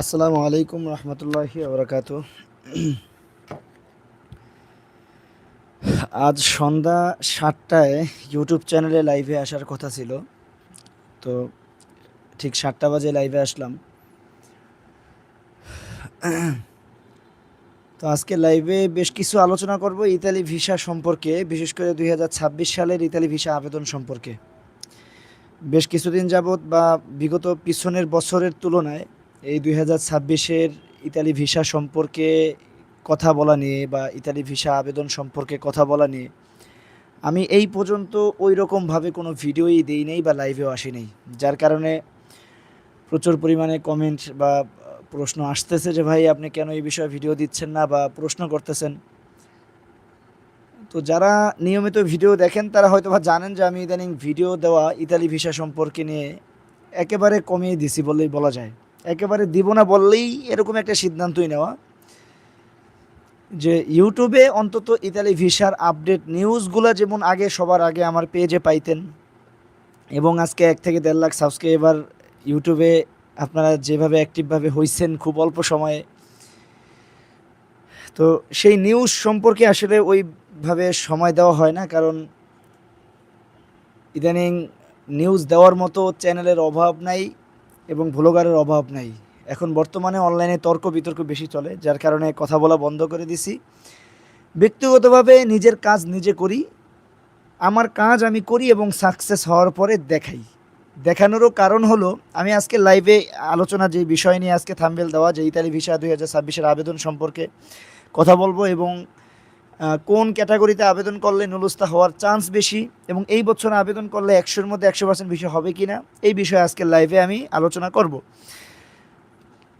আসসালামু আলাইকুম রহমতুল্লাহি আবরাকাত। আজ সন্ধ্যা সাতটায় ইউটিউব চ্যানেলে লাইভে আসার কথা ছিল। তো ঠিক সাতটা বাজে লাইভে আসলাম। তো আজকে লাইভে বেশ কিছু আলোচনা করব ইতালি ভিসা সম্পর্কে, বিশেষ করে দুই হাজার ছাব্বিশ সালের ইতালি ভিসা আবেদন সম্পর্কে। বেশ কিছুদিন যাবৎ বা বিগত পিছনের বছরের তুলনায় এই দুই হাজার ছাব্বিশের ইতালি ভিসা সম্পর্কে কথা বলা নিয়ে বা ইতালি ভিসা আবেদন সম্পর্কে কথা বলা নিয়ে আমি এই পর্যন্ত ওই রকমভাবে কোনো ভিডিওই দিই নেই বা লাইভেও আসি নেই। যার কারণে প্রচুর পরিমাণে কমেন্ট বা প্রশ্ন আসতেছে যে, ভাই, আপনি কেন এই বিষয়ে ভিডিও দিচ্ছেন না বা প্রশ্ন করতেছেন? তো যারা নিয়মিত ভিডিও দেখেন, তারা হয়তো বা জানেন যে, আমি ইদানিং ভিডিও দেওয়া ইতালি ভিসা সম্পর্কে নিয়ে একেবারে কমিয়ে দিছি বলেই বলা যায়। একেবারে দিব না বললেই এরকম একটা সিদ্ধান্তই নেওয়া। যে ইউটিউবে অন্তত ইতালি ভিসার আপডেট নিউজগুলো যেমন আগে, সবার আগে আমার পেজে পাইতেন। এবং আজকে এক থেকে দেড় লাখ সাবস্ক্রাইবার ইউটিউবে আপনারা যেভাবে অ্যাক্টিভভাবে হয়েছেন খুব অল্প সময়ে। তো সেই নিউজ সম্পর্কে আসলে ওইভাবে সময় দেওয়া হয় না, কারণ ইদানিং নিউজ দেওয়ার মতো চ্যানেলের অভাব নাই। এবং ভ্লগারের অভাব নাই। এখন বর্তমানে অনলাইনে তর্ক বিতর্ক বেশি চলে, যার কারণে কথা বলা বন্ধ করে দিছি। ব্যক্তিগতভাবে নিজের কাজ নিজে করি। আমার কাজ আমি করি এবং সাকসেস হওয়ার পরে দেখাই। দেখানোরও কারণ হলো, আমি আজকে লাইভে আলোচনা যে বিষয় নিয়ে আজকে থাম্বেল দেওয়া যে ইতালি ভিসা দুই হাজার ছাব্বিশের আবেদন সম্পর্কে কথা বলব এবং কোন ক্যাটাগরিতে আবেদন করলে নুলুস্তা হওয়ার চান্স বেশি এবং এই বছর আবেদন করলে একশোর মধ্যে একশো পার্সেন্ট বিষয় হবে কি না এই বিষয়ে আজকে লাইভে আমি আলোচনা করব।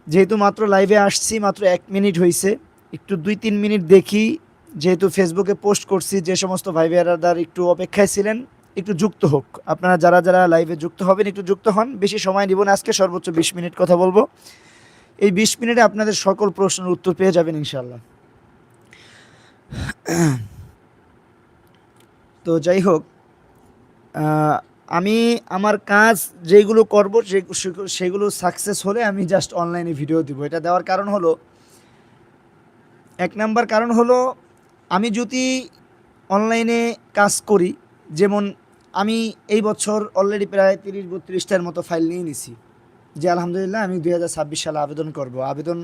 যেহেতু মাত্র লাইভে আসছি, মাত্র এক মিনিট হয়েছে একটু দুই তিন মিনিট দেখি, যেহেতু ফেসবুকে পোস্ট করছি, যে সমস্ত ভাই বেড়াদার একটু অপেক্ষায় ছিলেন, একটু যুক্ত হোক। আপনারা যারা যারা লাইভে যুক্ত হবেন, একটু যুক্ত হন। বেশি সময় নিব না, আজকে সর্বোচ্চ বিশ মিনিট কথা বলব। এই বিশ মিনিটে আপনাদের সকল প্রশ্নের উত্তর পেয়ে যাবেন ইনশাল্লাহ তো যাই হোক আমি আমার কাজ যেগুলো করব সেগুলো সাকসেস হলে আমি জাস্ট অনলাইনে ভিডিও দিব। এটা দেওয়ার কারণ হলো, এক নাম্বার কারণ হলো, আমি যদি অনলাইনে কাজ করি, যেমন আমি এই বছর অলরেডি প্রায় তিরিশ বত্রিশটার মতো ফাইল নিয়ে নিছি, যে আলহামদুলিল্লাহ আমি দুই হাজার ছাব্বিশ সালে আবেদন করব। আবেদন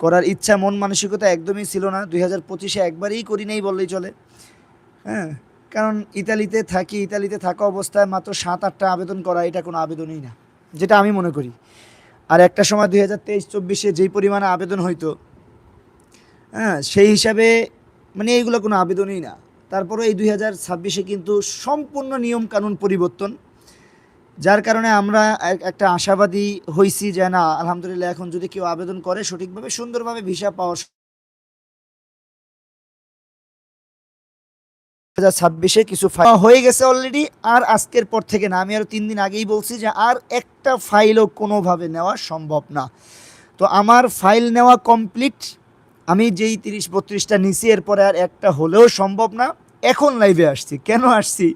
করার ইচ্ছা, মন মানসিকতা একদমই ছিল না। দুই হাজার পঁচিশে একবারেই করি নাই বললেই চলে। হ্যাঁ কারণ ইতালিতে থাকি, ইতালিতে থাকা অবস্থায় মাত্র সাত, আটটা আবেদন করা, এটা কোনো আবেদনই না, যেটা আমি মনে করি। আর একটা সময় দুই হাজার তেইশ, চব্বিশে যেই পরিমাণে আবেদন হইতো হ্যাঁ সেই হিসাবে মানে এইগুলো কোনো আবেদনই না। তারপরে এই দুই হাজার ছাব্বিশে কিন্তু সম্পূর্ণ নিয়ম কানুন পরিবর্তন যার কারণে আমরা একটা আশাবাদী হইছি যে না, আলহামদুলিল্লাহ এখন যদি কেউ আবেদন করে সঠিকভাবে, সুন্দরভাবে ভিসা পাওয়া হাজার ছাব্বিশে কিছু ফাইল হয়ে গেছে অলরেডি আর আজকের পর থেকে না, আমি আরও তিন দিন আগেই বলছি যে আর একটা ফাইলও কোনোভাবে নেওয়া সম্ভব না। তো আমার ফাইল নেওয়া কমপ্লিট আমি যেই তিরিশ বত্রিশটা নিছি, এরপরে আর একটা হলেও সম্ভব না। এখন লাইভে আসছি। কেন আসছি?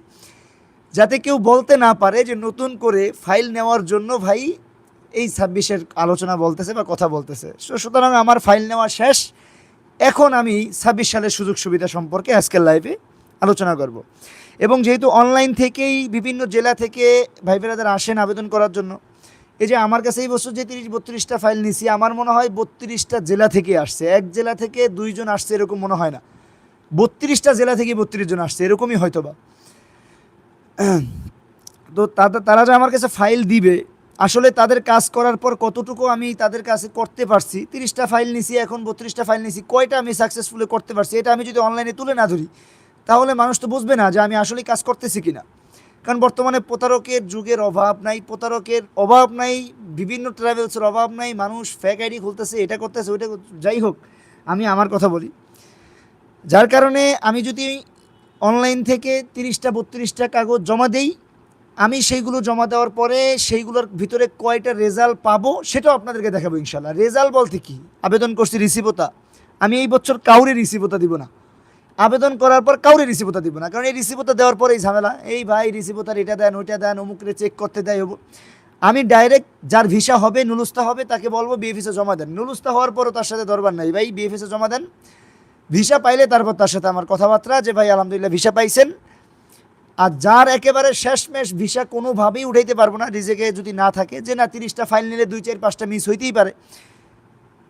যাতে কেউ বলতে না পারে যে নতুন করে ফাইল নেওয়ার জন্য ভাই এই ছাব্বিশের আলোচনা বলতেছে বা কথা বলতেছে। সুতরাং আমার ফাইল নেওয়া শেষ। এখন আমি ছাব্বিশ সালের সুযোগ সুবিধা সম্পর্কে আজকের লাইভে আলোচনা করব। এবং যেহেতু অনলাইন থেকেই বিভিন্ন জেলা থেকে ভাই বেরাদার আসেন আবেদন করার জন্য, এই যে আমার কাছে এই বছর যে তিরিশ, বত্রিশটা ফাইল নিছি, আমার মনে হয় বত্রিশটা জেলা থেকে আসছে। এক জেলা থেকে দুইজন আসছে এরকম মনে হয় না। বত্রিশটা জেলা থেকে বত্রিশ জন আসছে, এরকমই হয়তো বা তো তারা যে আমার কাছে ফাইল দিবে, আসলে তাদের কাজ করার পর কতটুকু আমি তাদের কাছে করতে পারছি, তিরিশটা ফাইল নিছি, এখন বত্রিশটা ফাইল নিছি, কয়টা আমি সাকসেসফুলি করতে পারছি, এটা আমি যদি অনলাইনে তুলে না ধরি, তাহলে মানুষ তো বুঝবে না যে আমি আসলে কাজ করতেছি কিনা। কারণ বর্তমানে প্রতারকের যুগের অভাব নাই, প্রতারকের অভাব নাই, বিভিন্ন ট্রাভেলসের অভাব নাই, মানুষ ফ্যাক আইডি খুলতেছে, এটা করতেছে, ওইটা যাই হোক, আমি আমার কথা বলি। যার কারণে আমি যদি অনলাইন থেকে তিরিশটা, বত্রিশটা কাগজ জমা দেই। আমি সেইগুলো জমা দেওয়ার পরে সেইগুলোর ভিতরে কয়টা রেজাল্ট পাবো সেটাও আপনাদেরকে দেখাবো ইনশাল্লাহ রেজাল্ট বলতে কি? আবেদন করছি রিসিভতা আমি এই বছর কাউরে রিসিভতা দিব না। আবেদন করার পর কাউরে রিসিভতা দিব না। কারণ এই রিসিভতা দেওয়ার পরেই ঝামেলা। এই ভাই রিসিভতার এটা দেন, ওইটা দেন, অমুকরে চেক করতে দেয় হব আমি ডাইরেক্ট যার ভিসা হবে, নুলুস্তা হবে, তাকে বলব বিএফএসে জমা দেন। নুলুস্তা হওয়ার পরও তার সাথে দরবার নাই। ভাই বিএফএসে জমা দেন। ভিসা পাইলে তারপর তার সাথে আমার কথাবার্তা যে, ভাই, আলহামদুলিল্লাহ, ভিসা পাইছেন। আর যার একেবারে শেষমেশ ভিসা কোনোভাবেই উঠাইতে পারব না রিজেকে যদি না থাকে, যে, না, তিরিশটা ফাইল নিলে দুই চার পাঁচটা মিস হইতেই পারে।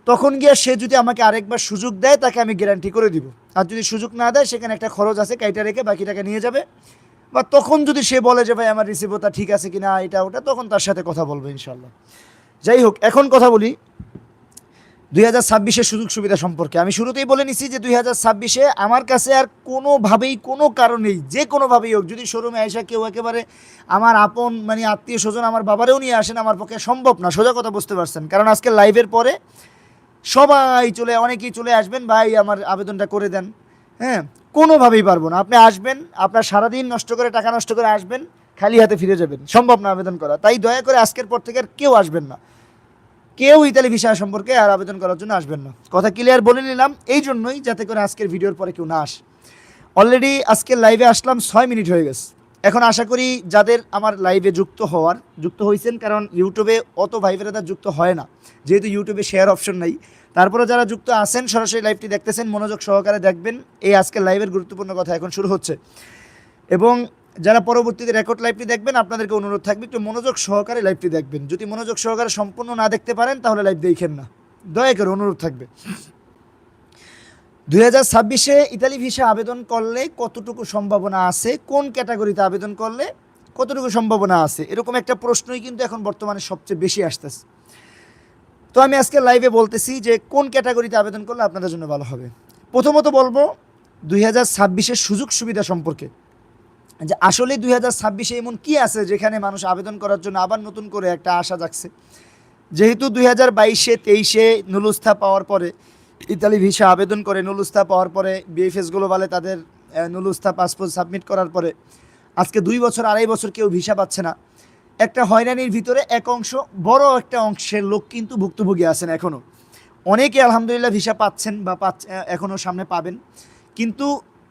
তখন গিয়ে সে যদি আমাকে আরেকবার সুযোগ দেয়, তাকে আমি গ্যারান্টি করে দিব। আর যদি সুযোগ না দেয়, সেখানে একটা খরচ আছে, কাইটা রেখে বাকি টাকা নিয়ে যাবে। বা তখন যদি সে বলে যে, ভাই, আমার রিসিভটা ঠিক আছে কিনা, এটা, ওটা, তখন তার সাথে কথা বলব ইনশাল্লাহ যাই হোক, এখন কথা বলি দুই হাজার ছাব্বিশের সুযোগ সুবিধা সম্পর্কে। আমি শুরুতেই বলে নিছি যে দুই হাজার ছাব্বিশে আমার কাছে আর কোনোভাবেই, কোনো কারণেই, যে কোনোভাবেই হোক, যদি শোরুমে আয়সা কেউ একেবারে আমার আপন মানে আত্মীয় স্বজন আমার বাবারেও নিয়ে আসেন আমার পক্ষে সম্ভব না, সোজা কথা বুঝতে পারছেন। কারণ আজকে লাইভের পরে সবাই চলে, অনেকেই চলে আসবেন, ভাই আমার আবেদনটা করে দেন। হ্যাঁ কোনোভাবেই পারব না। আপনি আসবেন, আপনার সারাদিন নষ্ট করে, টাকা নষ্ট করে আসবেন, খালি হাতে ফিরে যাবেন। সম্ভব না আবেদন করা। তাই দয়া করে আজকের পর থেকে আর কেউ আসবেন না। কেউ ইতালি ভিসা সম্পর্কে আর আবেদন করার জন্য আসবেন না। কথা ক্লিয়ার বলে নিলাম, এই জন্যই যাতে করে আজকের ভিডিওর পরে কেউ না আসে। অলরেডি আজকের লাইভে আসলাম ছয় মিনিট হয়ে গেছে। এখন আশা করি যাদের আমার লাইভে যুক্ত হওয়ার, যুক্ত হয়েছেন কারণ ইউটিউবে অত ভাই বেরাদার যুক্ত হয় না। যেহেতু ইউটিউবে শেয়ার অপশন নাই। তারপরে যারা যুক্ত আছেন, সরাসরি লাইভটি দেখতেছেন, মনোযোগ সহকারে দেখবেন। এই আজকের লাইভের গুরুত্বপূর্ণ কথা এখন শুরু হচ্ছে। এবং যারা পরবর্তীতে রেকর্ড লাইভটি দেখবেন, আপনাদেরকে অনুরোধ থাকবে, একটু মনোযোগ সহকারে লাইভটি দেখবেন। যদি মনোযোগ সহকারে সম্পূর্ণ না দেখতে পারেন, তাহলে লাইভ দেখেন না। দয়া করে অনুরোধ থাকবে। দুই হাজার ছাব্বিশে ইতালি ভিসা আবেদন করলে কতটুকু সম্ভাবনা আছে? কোন ক্যাটাগরিতে আবেদন করলে কতটুকু সম্ভাবনা আছে? এরকম একটা প্রশ্নই কিন্তু এখন বর্তমানে সবচেয়ে বেশি আসতেছে। তো আমি আজকে লাইভে বলতেছি যে কোন ক্যাটাগরিতে আবেদন করলে আপনাদের জন্য ভালো হবে। প্রথমত বলব, দুই হাজার ছাব্বিশের সুযোগ সুবিধা সম্পর্কে। যে আসলে দুই হাজার ছাব্বিশে এমন কী আছে যেখানে মানুষ আবেদন করার জন্য আবার নতুন করে একটা আশা জাগছে? যেহেতু দুই হাজার বাইশে তেইশে নুলুস্থা পাওয়ার পরে, ইতালি ভিসা আবেদন করে নুলুস্থা পাওয়ার পরে বিএফএস গ্লোবালে তাদের নুলুস্থা পাসপোর্ট সাবমিট করার পরে, আজকে দুই বছর, আড়াই বছর কেউ ভিসা পাচ্ছে না। একটা হয়রানির ভিতরে এক অংশ, বড় একটা অংশের লোক কিন্তু ভুক্তভোগী আছেন এখনও অনেকে আলহামদুলিল্লাহ ভিসা পাচ্ছেন বা পাচ্ছে এখনও সামনে পাবেন। কিন্তু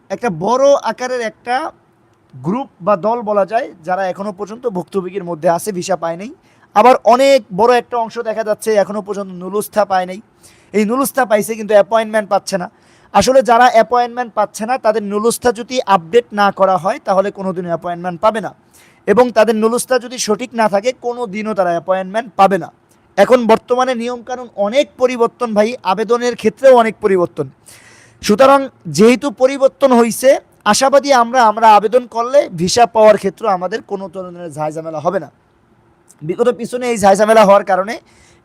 একটা বড় আকারের একটা গ্রুপ বা দল বলা যায়, যারা এখনও পর্যন্ত ভুক্তভোগীর মধ্যে আছে, ভিসা পায় নাই। আবার অনেক বড় একটা অংশ দেখা যাচ্ছে এখনও পর্যন্ত নুলুস্থা পায় নাই। এই নুলুস্থা পাইছে কিন্তু অ্যাপয়েন্টমেন্ট পাচ্ছে না। আসলে যারা অ্যাপয়েন্টমেন্ট পাচ্ছে না, তাদের নুলুস্থা যদি আপডেট না করা হয়, তাহলে কোনো দিনও অ্যাপয়েন্টমেন্ট পাবে না। এবং তাদের নুলুস্থা যদি সঠিক না থাকে কোনো দিনও তারা অ্যাপয়েন্টমেন্ট পাবে না। এখন বর্তমানে নিয়মকানুন অনেক পরিবর্তন ভাই, আবেদনের ক্ষেত্রেও অনেক পরিবর্তন। সুতরাং যেহেতু পরিবর্তন হয়েছে আশাবাদী আমরা আমরা আবেদন করলে ভিসা পাওয়ার ক্ষেত্রে আমাদের কোনো ধরনের ঝামেলা হবে না। বিগত পিছনে এই ঝামেলা হওয়ার কারণে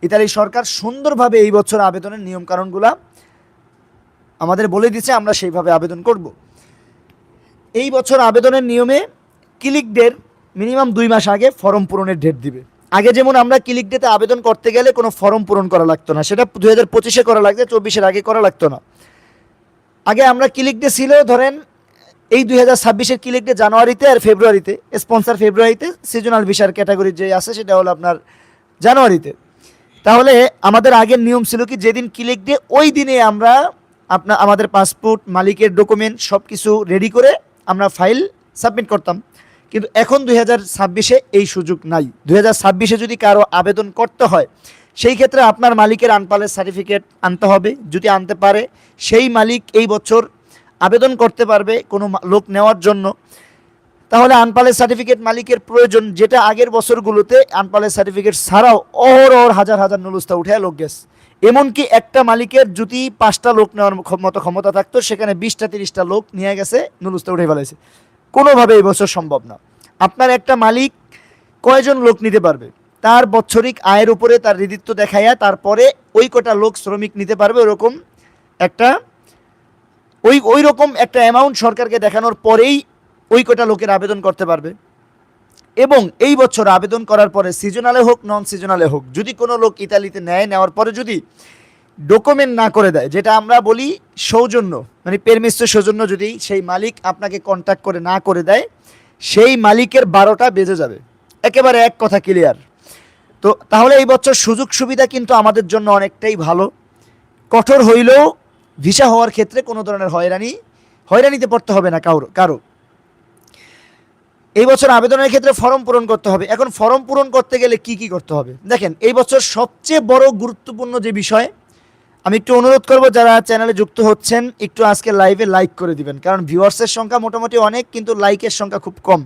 ইতালি সরকার সুন্দরভাবে এই বছর আবেদনের নিয়মকানুনগুলা আমাদের বলে দিচ্ছে আমরা সেইভাবে আবেদন করব। এই বছর আবেদনের নিয়মে ক্লিকদের মিনিমাম দুই মাস আগে ফর্ম পূরণের ডেট দিবে। আগে যেমন আমরা ক্লিক ডেতে আবেদন করতে গেলে কোনো ফর্ম পূরণ করা লাগতো না, সেটা দু হাজার পঁচিশে করা লাগতো চব্বিশের আগে করা লাগতো না। আগে আমরা ক্লিক ডে ছিল, ধরেন এই দুই হাজার ছাব্বিশের ক্লিক ডে জানুয়ারিতে আর ফেব্রুয়ারিতে। স্পন্সার ফেব্রুয়ারিতে সিজনাল ভিসার ক্যাটাগরি যে আছে, সেটা হলো আপনার জানুয়ারিতে। তাহলে আমাদের আগের নিয়ম ছিল কি, যেদিন ক্লিক ডে ওই দিনে আমরা আপনার, আমাদের পাসপোর্ট মালিকের ডকুমেন্ট সব কিছু রেডি করে আমরা ফাইল সাবমিট করতাম। কিন্তু এখন দুই হাজার ছাব্বিশে এই সুযোগ নাই। দুই হাজার ছাব্বিশে যদি কারও আবেদন করতে হয়, সেই ক্ষেত্রে আপনার মালিকের আনপালের সার্টিফিকেট আনতে হবে। যদি আনতে পারে, সেই মালিক এই বছর আবেদন করতে পারবে কোনো লোক নেওয়ার জন্য। তাহলে আনপালের সার্টিফিকেট মালিকের প্রয়োজন, যেটা আগের বছরগুলোতে আনপালের সার্টিফিকেট ছাড়াও অহর অহর হাজার হাজার নুলুস্তা উঠে লোক গেছে। এমনকি একটা মালিকের যদি পাঁচটা লোক নেওয়ার মতো ক্ষমতা থাকতো, সেখানে বিশটা, তিরিশটা লোক নিয়ে গেছে, নুলুস্তা উঠে ফেলেছে কোনোভাবে এই বছর সম্ভব না। আপনার একটা মালিক কয়জন লোক নিতে পারবে? তার বৎসরিক আয়ের উপরে তার হৃদিত্ব দেখাইয়া তারপরে ওই কটা লোক শ্রমিক নিতে পারবে, ওরকম একটা ওই ওই রকম একটা অ্যামাউন্ট সরকারকে দেখানোর পরেই ওই কটা লোকের আবেদন করতে পারবে। এবং এই বছর আবেদন করার পরে সিজনালে হোক নন সিজনালে হোক, যদি কোনো লোক ইতালিতে নেয় নেওয়ার পরে যদি ডকুমেন্ট না করে দেয়, যেটা আমরা বলি সৌজন্য মানে পেরমিস্ট সৌজন্য যদি সেই মালিক আপনাকে কন্ট্যাক্ট করে না করে দেয়, সেই মালিকের বারোটা বেজে যাবে। একেবারে এক কথা ক্লিয়ার তো তাহলে এই বছর সুযোগ সুবিধা কিন্তু আমাদের জন্য অনেকটাই ভালো। কঠোর হইলেও ভিসা হওয়ার ক্ষেত্রে কোনো ধরনের হয়রানি, হয়রানিতে পড়তে হবে না কারও কারও। এই বছর আবেদনের ক্ষেত্রে ফর্ম পূরণ করতে হবে। এখন ফর্ম পূরণ করতে গেলে কি কি করতে হবে? দেখেন, এই বছর সবচেয়ে বড় গুরুত্বপূর্ণ যে বিষয়, আমি একটু অনুরোধ করব, যারা চ্যানেলে যুক্ত হচ্ছেন, একটু আজকে লাইভে লাইক করে দিবেন। কারণ ভিউয়ার্সের সংখ্যা মোটামুটি অনেক, কিন্তু লাইকের সংখ্যা খুব কম।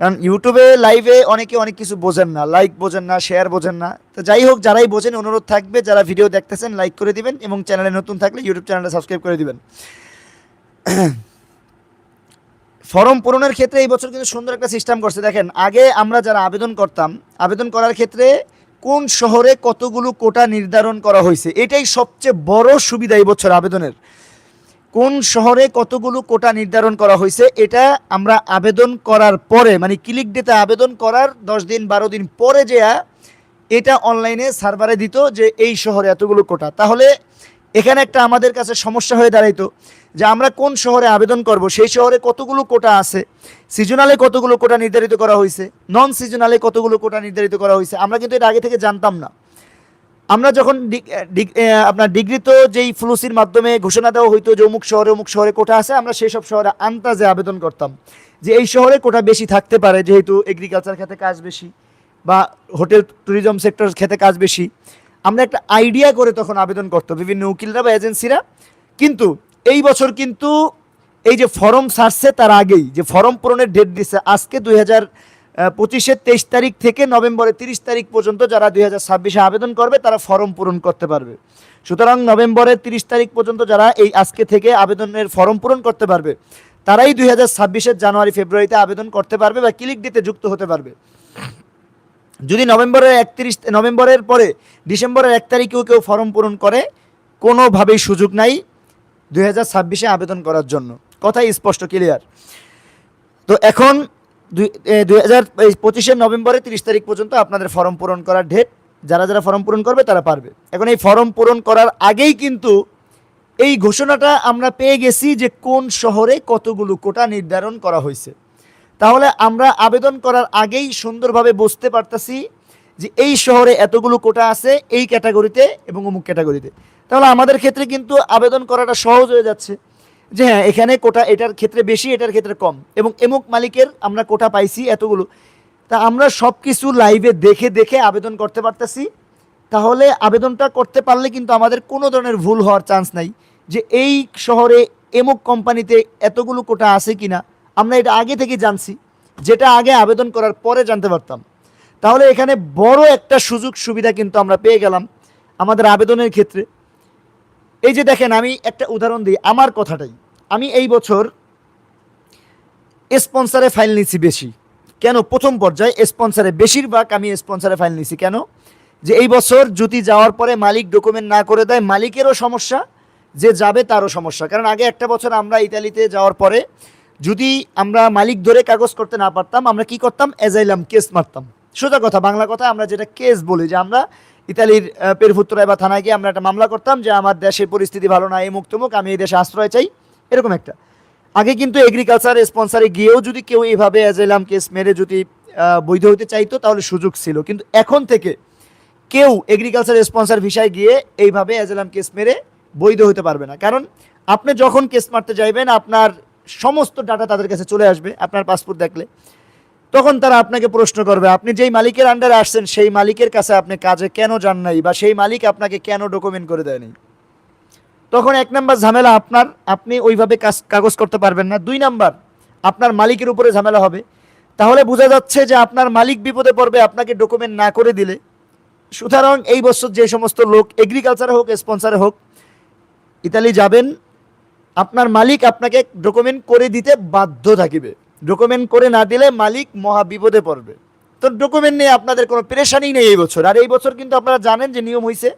কারণ ইউটিউবে লাইভে অনেকে অনেক কিছু বোঝেন না লাইক বোঝেন না শেয়ার বোঝেন না। তো যাই হোক, যারাই বোঝেন, অনুরোধ থাকবে, যারা ভিডিও দেখতেছেন লাইক করে দিবেন এবং চ্যানেলে নতুন থাকলে ইউটিউব চ্যানেলটা সাবস্ক্রাইব করে দিবেন। ফর্ম পূরণের ক্ষেত্রে এই বছর কিন্তু সুন্দর একটা সিস্টেম করছে। দেখেন, আগে আমরা যারা আবেদন করতাম, আবেদন করার ক্ষেত্রে কোন শহরে কতগুলো কোটা নির্ধারণ করা হয়েছে, এটাই সবচেয়ে বড় সুবিধা এই বছর আবেদনের। কোন শহরে কতগুলো কোটা নির্ধারণ করা হয়েছে, এটা আমরা আবেদন করার পরে মানে ক্লিক ডেতে আবেদন করার দশ দিন, বারো দিন পরে যে এটা অনলাইনে সার্ভারে দিত যে এই শহরে এতগুলো কোটা। তাহলে এখানে একটা আমাদের কাছে সমস্যা হয়ে দাঁড়াইতো যে আমরা কোন শহরে আবেদন করব, সেই শহরে কতগুলো কোটা আছে সিজনালে কতগুলো কোটা নির্ধারিত করা হয়েছে নন সিজনালে কতগুলো কোটা নির্ধারিত করা হয়েছে, আমরা কিন্তু এটা আগে থেকে জানতাম না। আমরা যখন আপনার ডিগ্রি তো যেই ফ্লুসির মাধ্যমে ঘোষণা দেওয়া হইতো যে অমুক শহরে অমুক শহরে কোটা আছে, আমরা সেই সব শহরে আন্তাজে আবেদন করতাম যে এই শহরে কোটা বেশি থাকতে পারে, যেহেতু এগ্রিকালচার খেতে কাজ বেশি বা হোটেল ট্যুরিজম সেক্টর খেতে কাজ বেশি। আমরা একটা আইডিয়া করে তখন আবেদন করতো বিভিন্ন উকিলরা বা এজেন্সিরা কিন্তু এই বছর কিন্তু এই যে ফর্ম সারছে তার আগেই, যে ফর্ম পূরণের ডেট দিচ্ছে আজকে দুই হাজার পঁচিশের তেইশ তারিখ থেকে নভেম্বরের তিরিশ তারিখ পর্যন্ত যারা দুই হাজার ছাব্বিশে আবেদন করবে, তারা ফর্ম পূরণ করতে পারবে। সুতরাং নভেম্বরের তিরিশ তারিখ পর্যন্ত যারা এই আজকে থেকে আবেদনের ফর্ম পূরণ করতে পারবে, তারাই দুই হাজার ছাব্বিশের জানুয়ারি, ফেব্রুয়ারিতে আবেদন করতে পারবে বা ক্লিক দিতে যুক্ত হতে পারবে। যদি নভেম্বরের একত্রিশ, নভেম্বরের পরে ডিসেম্বরের এক তারিখেও কেউ ফর্ম পূরণ করে, কোনোভাবেই সুযোগ নাই দুই হাজার ছাব্বিশে আবেদন করার জন্য। কথাই স্পষ্ট, ক্লিয়ার? তো এখন দুই পঁচিশে নভেম্বরে তিরিশ তারিখ পর্যন্ত আপনাদের ফর্ম পূরণ করার ডেট যারা যারা ফর্ম পূরণ করবে, তারা পারবে। এখন এই ফর্ম পূরণ করার আগেই কিন্তু এই ঘোষণাটা আমরা পেয়ে গেছি যে কোন শহরে কতগুলো কোটা নির্ধারণ করা হয়েছে। তাহলে আমরা আবেদন করার আগেই সুন্দরভাবে বুঝতে পারতাছি যে এই শহরে এতগুলো কোটা আছে এই ক্যাটাগরিতে এবং অমুক ক্যাটাগরিতে। তাহলে আমাদের ক্ষেত্রে কিন্তু আবেদন করাটা সহজ হয়ে যাচ্ছে। যে হ্যাঁ এখানে কোটা এটার ক্ষেত্রে বেশি, এটার ক্ষেত্রে কম। এবং এমুক মালিকের আমরা কোটা পাইছি এতগুলো। তা আমরা সব কিছু লাইভে দেখে দেখে আবেদন করতে পারতেছি। তাহলে আবেদনটা করতে পারলে কিন্তু আমাদের কোনো ধরনের ভুল হওয়ার চান্স নাই। যে এই শহরে এমুক কোম্পানিতে এতগুলো কোটা আছে কি না আমরা এটা আগে থেকে জানছি। যেটা আগে আবেদন করার পরে জানতে পারতাম। তাহলে এখানে বড় একটা সুযোগ সুবিধা কিন্তু আমরা পেয়ে গেলাম আমাদের আবেদনের ক্ষেত্রে। এই যে দেখেন, আমি একটা উদাহরণ দিই, আমার কথাটাই। আমি এই বছর স্পন্সারে ফাইল নিচ্ছি বেশি। কেন? প্রথম পর্যায়ে স্পন্সারে বেশিরভাগ আমি স্পন্সারে ফাইল নিচ্ছি কেন? যে এই বছর যদি যাওয়ার পরে মালিক ডকুমেন্ট না করে দেয়, মালিকেরও সমস্যা, যে যাবে তারও সমস্যা। কারণ আগে একটা বছর আমরা ইতালিতে যাওয়ার পরে যদি আমরা মালিক ধরে কাগজ করতে না পারতাম, আমরা কি করতাম? এজাইলাম কেস মারতাম। সোজা কথা, বাংলা কথা আমরা যেটা কেস বলি, যে আমরা ইতালির আহ, পেরফুত্তরায় বা থানায় গিয়ে আমরা একটা মামলা করতাম যে আমার দেশের পরিস্থিতি ভালো না এই মুক্তমুখ আমি এই দেশে আশ্রয় চাই। এরকম একটা। আগে কিন্তু এগ্রিকালচার স্পন্সারে গিয়েও যদি কেউ এইভাবে এজাইলাম কেস মেরে যদি বৈধ হতে চাইতো তাহলে সুযোগ ছিল। কিন্তু এখন থেকে কেউ এগ্রিকালচার স্পন্সার ভিসায় গিয়ে এইভাবে এজাইলাম কেস মেরে বৈধ হতে পারবে না। কারণ আপনি যখন কেস মারতে যাইবেন আপনার সমস্ত ডাটা তাদের কাছে চলে আসবে আপনার পাসপোর্ট দেখলে। তখন তারা আপনাকে প্রশ্ন করবে, আপনি যেই মালিকের আন্ডারে আসছেন, সেই মালিকের কাছে আপনি কাজে কেন যান নাই বা সেই মালিক আপনাকে কেন ডকুমেন্ট করে দেয়নি? তখন এক নাম্বার ঝামেলা আপনার, আপনি ওইভাবে কাজ, কাগজ করতে পারবেন না। দুই নাম্বার, আপনার মালিকের উপরে ঝামেলা হবে। তাহলে বোঝা যাচ্ছে যে আপনার মালিক বিপদে পড়বে, আপনাকে ডকুমেন্ট না করে দিলে। সুতরাং এই বছর যে সমস্ত লোক এগ্রিকালচারে হোক স্পন্সারে হোক, ইতালি যাবেন, আপনার মালিক আপনাকে ডকুমেন্ট করে দিতে বাধ্য থাকিবে। ডকুমেন্ট করে না দিলে মালিক মহা বিপদে পড়বে। তো ডকুমেন্ট নিয়ে আপনাদের কোনো পেরেশানি নেই এই বছর। আর এই বছর কিন্তু আপনারা জানেন যে নিয়ম হয়েছে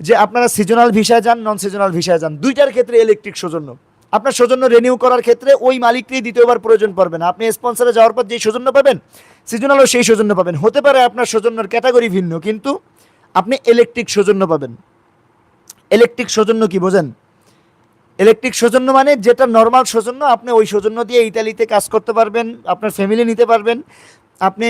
যে আপনারা সিজনাল ভিসায় যান নন সিজনাল ভিসায় যান। দুইটার ক্ষেত্রে ইলেকট্রিক সৌজন্য। আপনার সৌজন্য রিনিউ করার ক্ষেত্রে ওই মালিককেই দ্বিতীয়বার প্রয়োজন পড়বে না। আপনি স্পন্সরে যাওয়ার পর যেই সৌজন্য পাবেন সিজনালও সেই সৌজন্য পাবেন। হতে পারে আপনার সৌজন্যর ক্যাটাগরি ভিন্ন, কিন্তু আপনি ইলেকট্রিক সৌজন্য পাবেন। ইলেকট্রিক সৌজন্য কি, বোঝেন? ইলেকট্রিক সৌজন্য মানে যেটা নর্মাল সৌজন্য, আপনি ওই সৌজন্য দিয়ে ইতালিতে কাজ করতে পারবেন, আপনার ফ্যামিলি নিতে পারবেন, আপনি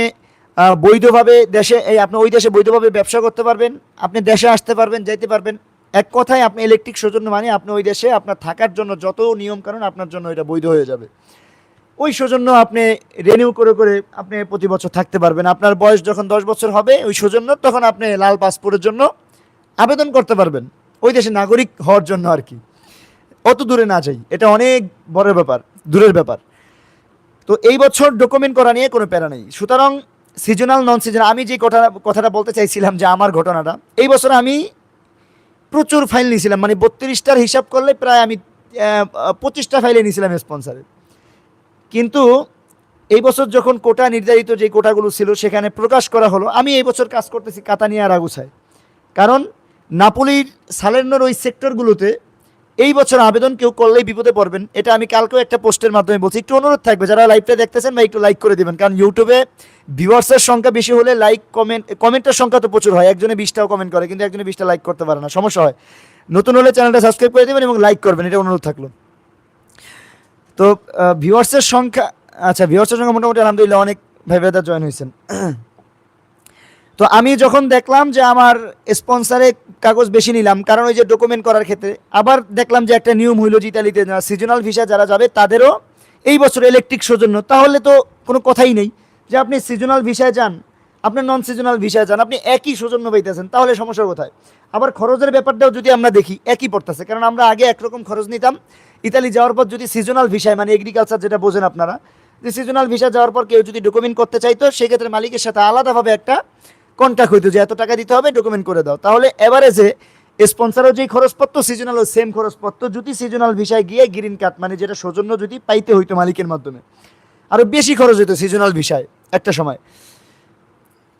বৈধভাবে দেশে, এই আপনি ওই দেশে বৈধভাবে ব্যবসা করতে পারবেন, আপনি দেশে আসতে পারবেন, যাইতে পারবেন। এক কথায় আপনি ইলেকট্রিক সৌজন্য মানে আপনি ওই দেশে আপনার থাকার জন্য যত নিয়ম কারণ আপনার জন্য এটা বৈধ হয়ে যাবে। ওই সৌজন্য আপনি রেনিউ করে করে আপনি প্রতি বছর থাকতে পারবেন। আপনার বয়স যখন দশ বছর হবে, ওই সৌজন্য তখন আপনি লাল পাসপোর্টের জন্য আবেদন করতে পারবেন। ওই দেশে নাগরিক হওয়ার জন্য আর কি। অত দূরে না যাই। এটা অনেক বড় ব্যাপার, দূরের ব্যাপার। তো এই বছর ডকুমেন্ট করা নিয়ে কোনো প্যারা নেই। সুতরাং সিজনাল নন সিজনাল আমি যে কথা, কথাটা বলতে চাইছিলাম যে আমার ঘটনাটা, এই বছর আমি প্রচুর ফাইল নিয়েছিলাম। মানে বত্রিশটার হিসাব করলে প্রায় আমি পঁচিশটা ফাইলে নিয়েছিলাম স্পন্সারে কিন্তু এই বছর যখন কোটা নির্ধারিত যে কোটাগুলো ছিল সেখানে প্রকাশ করা হলো, আমি এই বছর কাজ করতেছি কাতানিয়া আর আগুছায় কারণ নাপোলির সালেন্নর ওই সেক্টরগুলোতে এই বছর আবেদন কেউ করলেই বিপদে পড়বেন। এটা আমি কালকেও একটা পোস্টের মাধ্যমে বলছি। একটু অনুরোধ থাকবে, যারা লাইভটা দেখতেছেন বা একটু লাইক করে দিবেন। কারণ ইউটিউবে ভিউয়ার্সের সংখ্যা বেশি হলে লাইক কমেন্ট কমেন্টের সংখ্যা তো প্রচুর হয়। একজনে বিশটাও কমেন্ট করে, কিন্তু একজনে বিশটা লাইক করতে পারে না। সমস্যা হয়। নতুন হলে চ্যানেলটা সাবস্ক্রাইব করে দেবেন এবং লাইক করবেন। এটা অনুরোধ থাকল। তো ভিউয়ার্সের সংখ্যা আচ্ছা ভিউয়ার্সের সংখ্যা মোটামুটি আলহামদুলিল্লাহ অনেক ভাই জয়েন হয়েছেন। তো আমি যখন দেখলাম যে আমার স্পন্সারে কাগজ বেশি নিলাম, কারণ ওই যে ডকুমেন্ট করার ক্ষেত্রে, আবার দেখলাম যে একটা নিয়ম হইল যে ইতালিতে সিজনাল ভিসা যারা যাবে, তাদেরও এই বছর ইলেকট্রিক সৌজন্য তাহলে তো কোনো কথাই নেই যে আপনি সিজনাল ভিসায় যান, আপনি নন সিজনাল ভিসায় যান, আপনি একই সৌজন্য পাইতেছেন, তাহলে সমস্যা কোথায়? আবার খরচের ব্যাপারটাও যদি আমরা দেখি, একই পড়তেছে, কারণ আমরা আগে একরকম খরচ নিতাম। ইতালি যাওয়ার পর যদি সিজনাল ভিসায় মানে এগ্রিকালচার যেটা বোঝেন আপনারা, যে সিজনাল ভিসা যাওয়ার পর কেউ যদি ডকুমেন্ট করতে চাইতো, সেক্ষেত্রে মালিকের সাথে আলাদাভাবে একটা কন্ট্যাক্ট হইতো যে এত টাকা দিতে হবে ডকুমেন্ট করে দাও। তাহলে এভারেজে স্পন্সারও যেই খরচপত্র সিজনালও সেম খরচপত্র, যদি সিজনাল ভিসায় গিয়ে গ্রিন কার্ড মানে যেটা সৌজন্য যদি পাইতে হইতো মালিকের মাধ্যমে আরও বেশি খরচ হইতো সিজনাল ভিসায় একটা সময়।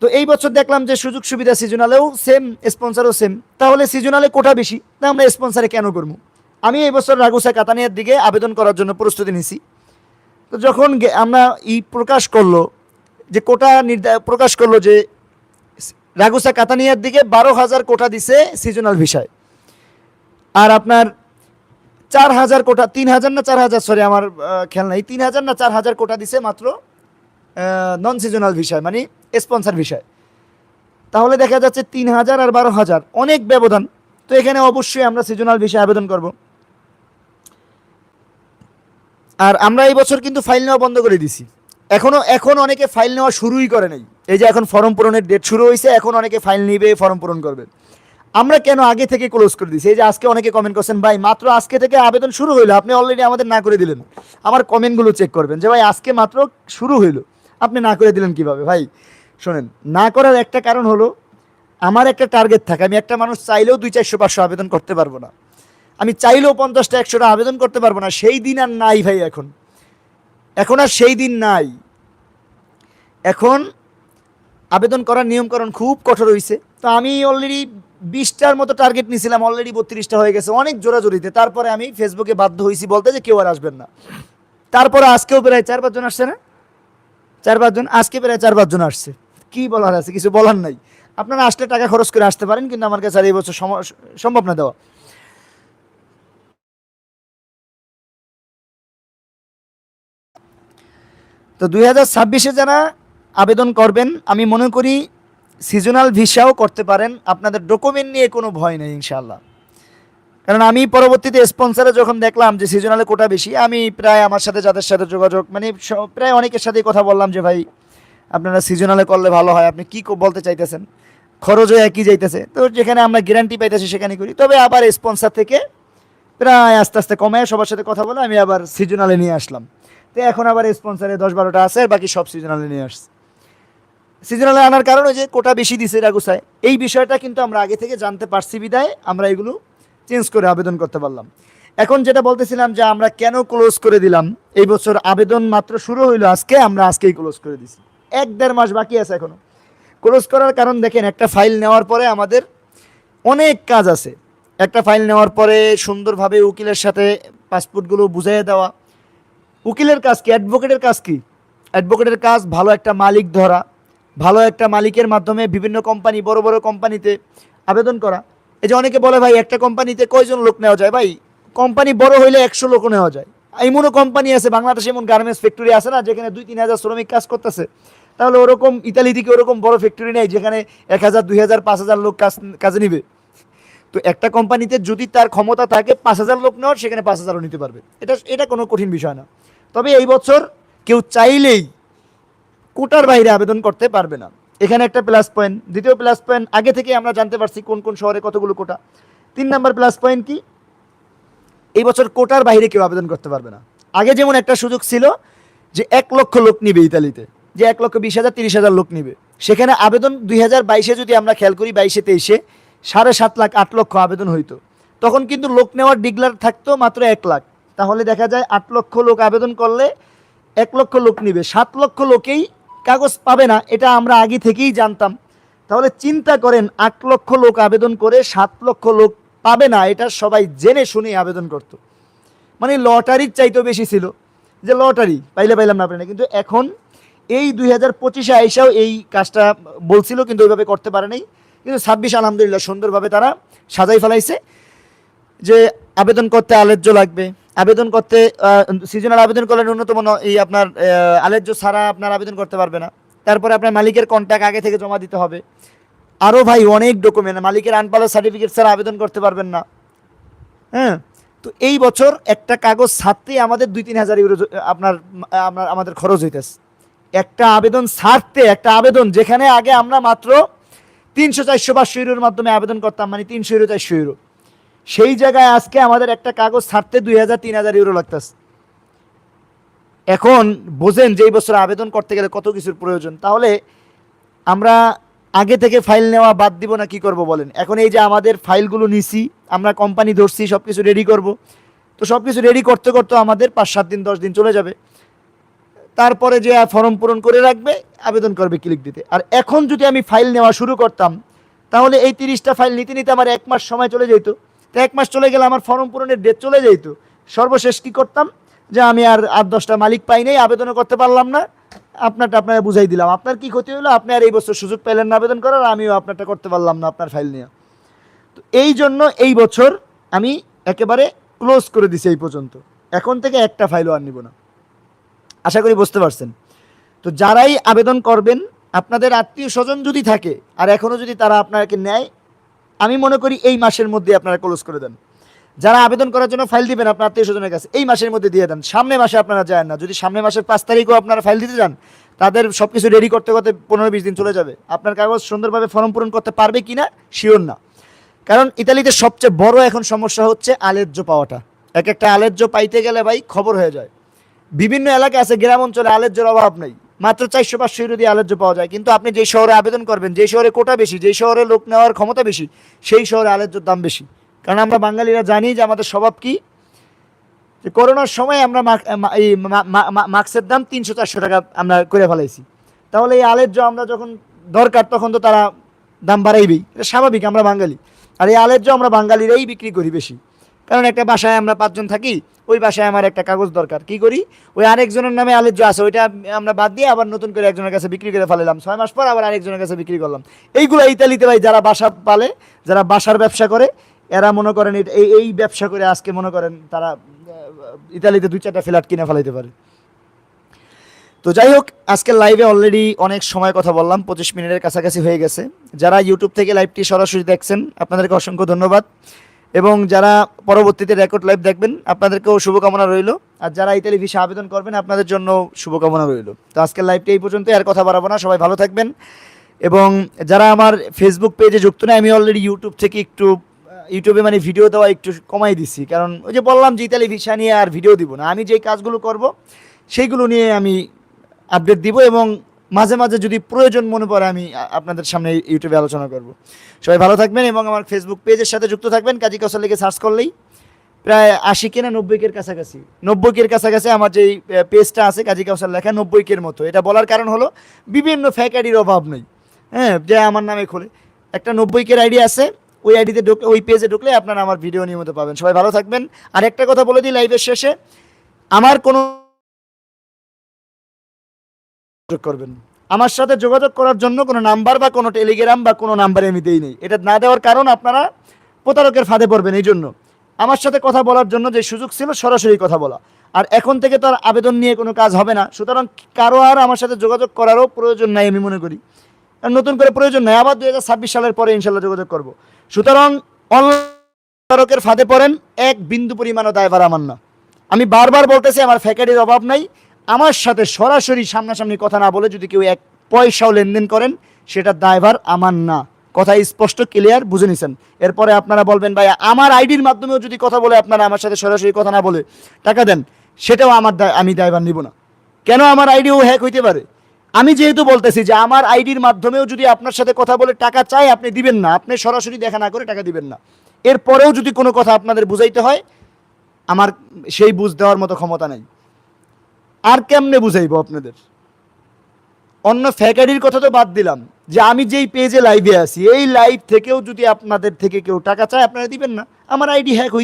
তো এই বছর দেখলাম যে সুযোগ সুবিধা সিজনালেও সেম স্পন্সারও সেম তাহলে সিজনালে কোটা বেশি, তা আমরা স্পন্সারে কেন করব? আমি এই বছর রাগুসা কাতানিয়ার দিকে আবেদন করার জন্য প্রস্তুতি নিছি। তো যখন আমরা ই প্রকাশ করল যে কোটা নির্ধার প্রকাশ করল যে রাগুসা কাতানিয়ার দিকে বারো হাজার কোটা দিছে সিজনাল ভিসায়। আর আপনার চার হাজার কোটা, তিন হাজার না চার হাজার সরি আমার খেয়াল নাই, তিন হাজার না চার হাজার কোটা দিছে মাত্র নন সিজনাল বিষয় মানে স্পন্সার বিষয় তাহলে দেখা যাচ্ছে তিন হাজার আর বারো হাজার, অনেক ব্যবধান। তো এখানে অবশ্যই আমরা সিজনাল বিষয়ে আবেদন করব। আর আমরা এই বছর কিন্তু ফাইল নেওয়া বন্ধ করে দিছি। এখনও, এখন অনেকে ফাইল নেওয়া শুরুই করে নাই। এই যে এখন ফর্ম পূরণের ডেট শুরু হয়েছে এখন অনেকে ফাইল নিবে ফর্ম পূরণ করবে। আমরা কেন আগে থেকে ক্লোজ করে দিছি এই যে আজকে অনেকে কমেন্ট করছেন, ভাই, মাত্র আজকে থেকে আবেদন শুরু হইল, আপনি অলরেডি আমাদের না করে দিলেন। আমার কমেন্টগুলো চেক করবেন যে, ভাই, আজকে মাত্র শুরু হইল, আপনি না করে দিলেন কীভাবে? ভাই, শোনেন, না করার একটা কারণ হলো, আমার একটা টার্গেট থাকে, আমি একটা মানুষ চাইলেও দুই চারশো, পাঁচশো আবেদন করতে পারব না। আমি চাইলেও পঞ্চাশটা, একশোটা আবেদন করতে পারব না, সেই দিন আর নাই ভাই এখন। এখন আর সেই দিন নাই। এখন আবেদন করার নিয়মকরণ খুব কঠোর হয়েছে তো আমি অলরেডি বিশটার মতো টার্গেট নিয়েছিলাম অলরেডি বত্রিশটা হয়ে গেছে, অনেক জোরাজোরিতে। তারপরে আমি ফেসবুকে বাধ্য হয়েছি বলতে যে কেউ আর আসবেন না। তারপরে আজকেও প্রায় চার পাঁচজন আসছে না? চার পাঁচজন? আজকে প্রায় চার পাঁচজন আসছে। কি বলার আছে? কিছু বলার নাই। আপনারা আসলে টাকা খরচ করে আসতে পারেন, কিন্তু আমার কাছে আর এই বছর সম- সম্ভব না দেওয়া। তো দুই হাজার ছাব্বিশে যারা আবেদন করবেন, আমি মনে করি সিজনাল ভিসাও করতে পারেন। আপনাদের ডকুমেন্ট নিয়ে কোনো ভয় নেই ইনশাল্লাহ কারণ আমি পরবর্তীতে স্পন্সারে যখন দেখলাম যে সিজনালে কোটা বেশি, আমি প্রায় আমার সাথে যাদের সাথে যোগাযোগ মানে প্রায় অনেকের সাথেই কথা বললাম যে, ভাই, আপনারা সিজনালে করলে ভালো হয়, আপনি কী বলতে চাইতেছেন? খরচও একই যাইতেছে। তো যেখানে আমরা গ্যারান্টি পাইতেছি সেখানে করি। তবে আবার স্পন্সার থেকে প্রায় আস্তে আস্তে কমে সবার সাথে কথা বলে, আমি আবার সিজনালে নিয়ে আসলাম। তো এখন আবার স্পন্সারে দশ বারোটা আছে বাকি সব সিজনালে নিয়ে আসছে। সিজনালে আনার কারণ যে কোটা বেশি দিছে রাগুসায় এই বিষয়টা কিন্তু আমরা আগে থেকে জানতে পারছি বিদায়। আমরা এগুলো চেঞ্জ করে আবেদন করতে পারলাম। এখন যেটা বলতেছিলাম যে আমরা কেন ক্লোজ করে দিলাম, এই বছর আবেদন মাত্র শুরু হইল আজকে, আমরা আজকেই ক্লোজ করে দিছি। এক দেড় মাস বাকি আছে এখনও ক্লোজ করার কারণ দেখেন, একটা ফাইল নেওয়ার পরে আমাদের অনেক কাজ আছে। একটা ফাইল নেওয়ার পরে সুন্দরভাবে উকিলের সাথে পাসপোর্টগুলো বুঝিয়ে দেওয়া উকিলের কাজ কি? অ্যাডভোকেটের কাজ কি? অ্যাডভোকেটের কাজ, ভালো একটা মালিক ধরা, ভালো একটা মালিকের মাধ্যমে বিভিন্ন কোম্পানি, বড় বড় কোম্পানিতে আবেদন করা। এই যে অনেকে বলে, ভাই, একটা কোম্পানিতে কয়জন লোক নেওয়া যায়? ভাই, কোম্পানি বড় হইলে একশো লোকও নেওয়া যায়। এমনও কোম্পানি আছে, বাংলাদেশে এমন গার্মেন্টস ফ্যাক্টরি আছে না, যেখানে দুই তিন হাজার শ্রমিক কাজ করতেছে। তাহলে ওরকম, ইতালি থেকে ওরকম বড় ফ্যাক্টরি নেই, যেখানে এক হাজার, দুই হাজার, পাঁচ হাজার লোক কাজ, কাজে নিবে। তো একটা কোম্পানিতে যদি তার ক্ষমতা থাকে, পাঁচ হাজার লোক নেওয়ার, সেখানে পাঁচ হাজারও নিতে পারবে। এটা এটা কোনো কঠিন বিষয় না। তবে এই বছর কেউ চাইলেই কোটার বাইরে আবেদন করতে পারবে না। এখানে একটা প্লাস পয়েন্ট দ্বিতীয় প্লাস পয়েন্ট আগে থেকে আমরা জানতে পারছি কোন কোন শহরে কতগুলো কোটা। তিন নাম্বার প্লাস পয়েন্ট কি? এই বছর কোটার বাইরে কেউ আবেদন করতে পারবে না। আগে যেমন একটা সুযোগ ছিল যে এক লক্ষ লোক নিবে ইতালিতে, যে এক লক্ষ বিশ হাজার, তিরিশ হাজার লোক নিবে। সেখানে আবেদন দুই হাজার বাইশে যদি আমরা খেয়াল করি, বাইশে তেইশে, সাড়ে সাত লাখ, আট লক্ষ আবেদন হইতো। তখন কিন্তু লোক নেওয়ার ডিগলার থাকতো মাত্র এক লাখ। তাহলে দেখা যায় আট লক্ষ লোক আবেদন করলে এক লক্ষ লোক নিবে। সাত লক্ষ লোকেই কাগজ পাবে না, এটা আমরা আগে থেকেই জানতাম। তাহলে চিন্তা করেন, আট লক্ষ লোক আবেদন করে সাত লক্ষ লোক পাবে না, এটা সবাই জেনে শুনে আবেদন করতো। মানে লটারির চাইতেও বেশি ছিল যে লটারি, পাইলে পাইলাম না না। কিন্তু এখন এই দুই হাজার পঁচিশে আইসাও এই কাজটা বলছিল, কিন্তু ওইভাবে করতে পারে নাই। কিন্তু ছাব্বিশ আলহামদুলিল্লাহ সুন্দরভাবে তারা সাজাই ফেলাইছে যে আবেদন করতে আলেজ্য লাগবে। আবেদন করতে সিজনাল আবেদন করলে ন্যূনতম এই আপনার আলেজ্য ছাড়া আপনার আবেদন করতে পারবে না। তারপরে আপনার মালিকের কন্ট্যাক্ট আগে থেকে জমা দিতে হবে। আরও ভাই অনেক ডকুমেন্ট মালিকের আনপালার সার্টিফিকেট ছাড়া আবেদন করতে পারবেন না। হ্যাঁ? তো এই বছর একটা কাগজ ছাড়তেই আমাদের দুই তিন হাজার ইউরো, আপনার আপনার, আমাদের খরচ হইতেছে। একটা আবেদন ছাড়তে, একটা আবেদন, যেখানে আগে আমরা মাত্র তিনশো চারশো পাঁচশো ইউরোর মাধ্যমে আবেদন করতাম মানে তিনশো ইউরো, চারশো ইউরো। সেই জায়গায় আজকে আমাদের একটা কাগজ ছাড়তে দুই হাজার, তিন হাজার ইউরো লাগতেছে। এখন বোঝেন যে এই বছর আবেদন করতে গেলে কত কিছুর প্রয়োজন। তাহলে আমরা আগে থেকে ফাইল নেওয়া বাদ দিব না কি করব বলেন? এখন এই যে আমাদের ফাইলগুলো নিছি, আমরা কোম্পানি ধরছি সব কিছু রেডি করব। তো সব কিছু রেডি করতে করতে আমাদের পাঁচ সাত দিন, দশ দিন চলে যাবে। তারপরে যে ফর্ম পূরণ করে রাখবে, আবেদন করবে ক্লিক দিতে। আর এখন যদি আমি ফাইল নেওয়া শুরু করতাম, তাহলে এই তিরিশটা ফাইল নিতে নিতে আমার এক মাস সময় চলে যেত। তো এক মাস চলে গেলে আমার ফর্ম পূরণের ডেট চলে যেত। সর্বশেষ কি করতাম? যে আমি আর আট, দশটা মালিক পাই নাই, আবেদনও করতে পারলাম না। আপনারটা আপনারা বুঝাই দিলাম। আপনার কি ক্ষতি হলো? আপনি আর এই বছর সুযোগ পাইলেন না আবেদন করার, আমিও আপনারটা করতে পারলাম না আপনার ফাইল নিয়ে। তো এই জন্য এই বছর আমি একেবারে ক্লোজ করে দিছি এই পর্যন্ত। এখন থেকে একটা ফাইলও আর নিব না। আশা করি বুঝতে পারছেন। তো যারাই আবেদন করবেন, আপনাদের আত্মীয় স্বজন যদি থাকে, আর এখনও যদি তারা আপনাকে নেয় আমি মনে করি এই মাসের মধ্যে আপনারা ক্লোজ করে দেন। যারা আবেদন করার জন্য ফাইল দিবেন, আপনার আত্মীয় স্বজনের কাছে, এই মাসের মধ্যে দিয়ে দেন। সামনে মাসে আপনারা যায় না। যদি সামনে মাসের পাঁচ তারিখও আপনারা ফাইল দিতে যান, তাদের সব কিছু রেডি করতে করতে পনেরো বিশ দিন চলে যাবে। আপনার কাগজ সুন্দরভাবে ফর্ম পূরণ করতে পারবে কি না শিওর না। কারণ ইতালিতে সবচেয়ে বড় এখন সমস্যা হচ্ছে আলেজ্য পাওয়াটা। এক একটা আলেজ্য পাইতে গেলে ভাই খবর হয়ে যায়। বিভিন্ন এলাকা আছে, গ্রাম অঞ্চলে আলেজ্যের অভাব নেই। মাত্র চারশো পাঁচশো ইউরো দিয়ে আলেজ্য পাওয়া যায়। কিন্তু আপনি যে শহরে আবেদন করবেন, যে শহরে কোটা বেশি, যে শহরে লোক নেওয়ার ক্ষমতা বেশি, সেই শহরে আলেজ্যর দাম বেশি। কারণ আমরা বাঙালিরা জানি যে আমাদের স্বভাব কি? যে করোনার সময় আমরা এই মাস্কের দাম তিনশো চারশো টাকা আমরা করে ফেলাইছি। তাহলে এই আলেজ্য আমরা যখন দরকার, তখন তো তারা দাম বাড়াইবেই। এটা স্বাভাবিক, আমরা বাঙালি। আর এই আলেজ্য আমরা বাঙালিরাই বিক্রি করি বেশি। কারণ একটা বাসায় আমরা পাঁচজন থাকি, ওই বাসায় আমার একটা কাগজ দরকার। কি করি? ওই আরেকজনের নামে আলেজ্য আছে, ওইটা আমরা বাদ দিয়ে আবার নতুন করে একজনের কাছে বিক্রি করে ফেলালাম ছয় মাস পর আবার আরেকজনের কাছে বিক্রি করলাম। এইগুলো ইতালিতে ভাই, যারা বাসা পালে, যারা বাসার ব্যবসা করে, এরা মনে করেন এই এই ব্যবসা করে আজকে মনে করেন তারা ইতালিতে দুই চারটা ফ্ল্যাট কিনে ফেলাইতে পারে। তো যাই হোক, আজকের লাইভে অলরেডি অনেক সময় কথা বললাম, পঁচিশ মিনিটের কাছাকাছি হয়ে গেছে। যারা ইউটিউব থেকে লাইভটি সরাসরি দেখছেন, আপনাদেরকে অসংখ্য ধন্যবাদ। এবং যারা পরবর্তীতে রেকর্ড লাইভ দেখবেন, আপনাদেরকেও শুভকামনা রইল। আর যারা ইতালি ভিসা আবেদন করবেন, আপনাদের জন্য শুভকামনা রইল। তো আজকের লাইভটি এই পর্যন্ত, আর কথা বাড়াবো না, সবাই ভালো থাকবেন। এবং যারা আমার ফেসবুক পেজে যুক্ত নেই আমি অলরেডি ইউটিউব থেকে একটু ইউটিউবে মানে ভিডিও দেওয়া একটু কমাই দিচ্ছি কারণ ওই যে বললাম যে ইতালি ভিসা নিয়ে আর ভিডিও দিব না। আমি যেই কাজগুলো করব, সেইগুলো নিয়ে আমি আপডেট দিব এবং মাঝে মাঝে যদি প্রয়োজন মনে পড়ে, আমি আপনাদের সামনে ইউটিউবে আলোচনা করব। সবাই ভালো থাকবেন এবং আমার ফেসবুক পেজের সাথে যুক্ত থাকবেন, কাজী কৌশল লিখে সার্চ করলেই। প্রায় আশি কে না নব্বই কের কাছাকাছি? নব্বই কের কাছাকাছি আমার যেই পেজটা আছে, কাজী কৌশল লেখা নব্বই কের মতো। এটা বলার কারণ হলো, বিভিন্ন ফ্যাক আইডির অভাব নেই। হ্যাঁ যে আমার নামে খোলে। একটা নব্বই কের আইডি আছে, ওই আইডিতে ঢুকলে, ওই পেজে ঢুকলে আপনারা আমার ভিডিও নিয়মিত পাবেন। সবাই ভালো থাকবেন। আর একটা কথা বলে দিই লাইভের শেষে। আমার কোনো করবেন। আমার সাথে যোগাযোগ করার জন্য কোনো নাম্বার বা কোনো টেলিগ্রাম বা কোনো নাম্বারে আমি দেই নেই। এটা না দেওয়ার কারণ আপনারা প্রতারকের ফাঁদে পড়বেন এই জন্য। আমার সাথে কথা বলার জন্য যে সুযোগ ছিল, সরাসরি কথা বলা। আর এখন থেকে তো আর আবেদন নিয়ে কোনো কাজ হবে না। সুতরাং কারও আর আমার সাথে যোগাযোগ করারও প্রয়োজন নাই আমি মনে করি। আর নতুন করে প্রয়োজন নাই, আবার দু হাজার ছাব্বিশ সালের পরে ইনশাল্লাহ যোগাযোগ করব। সুতরাং অনলাইন ফাঁদে পড়েন, এক বিন্দু পরিমাণও দায়ভার আমার না। আমি বারবার বলতেছি, আমার ফ্যাকারির অভাব নাই। আমার সাথে সরাসরি সামনাসামনি কথা না বলে যদি কেউ এক পয়সাও লেনদেন করেন, সেটা দায়ভার আমার না। কথা স্পষ্ট ক্লিয়ার বুঝে নিছেন। এরপরে আপনারা বলবেন ভাই আমার আইডির মাধ্যমেও যদি কথা বলে আপনারা আমার সাথে সরাসরি কথা না বলে টাকা দেন, সেটাও আমার আমি দায়ভার নিব না। কেন আমার আইডিও হ্যাক হইতে পারে? আমি যেহেতু বলতেছি যে আমার আইডির মাধ্যমেও যদি আপনার সাথে কথা বলে টাকা চাই, আপনি দিবেন না। আপনি সরাসরি দেখা না করে টাকা দিবেন না। এরপরেও যদি কোনো কথা আপনাদের বুঝাইতে হয়, আমার সেই বুঝ দেওয়ার মতো ক্ষমতা নেই। আর কেমনে বুঝাইব আপনাদের? অন্য ফ্যাকারির কথা তো বাদ দিলাম, যে আমি যেই পেজে লাইভে আছি, এই লাইভ থেকেও যদি আপনাদের থেকে কেউ টাকা চায়, আপনারা দিবেন না। আমার আইডি হ্যাক হইতে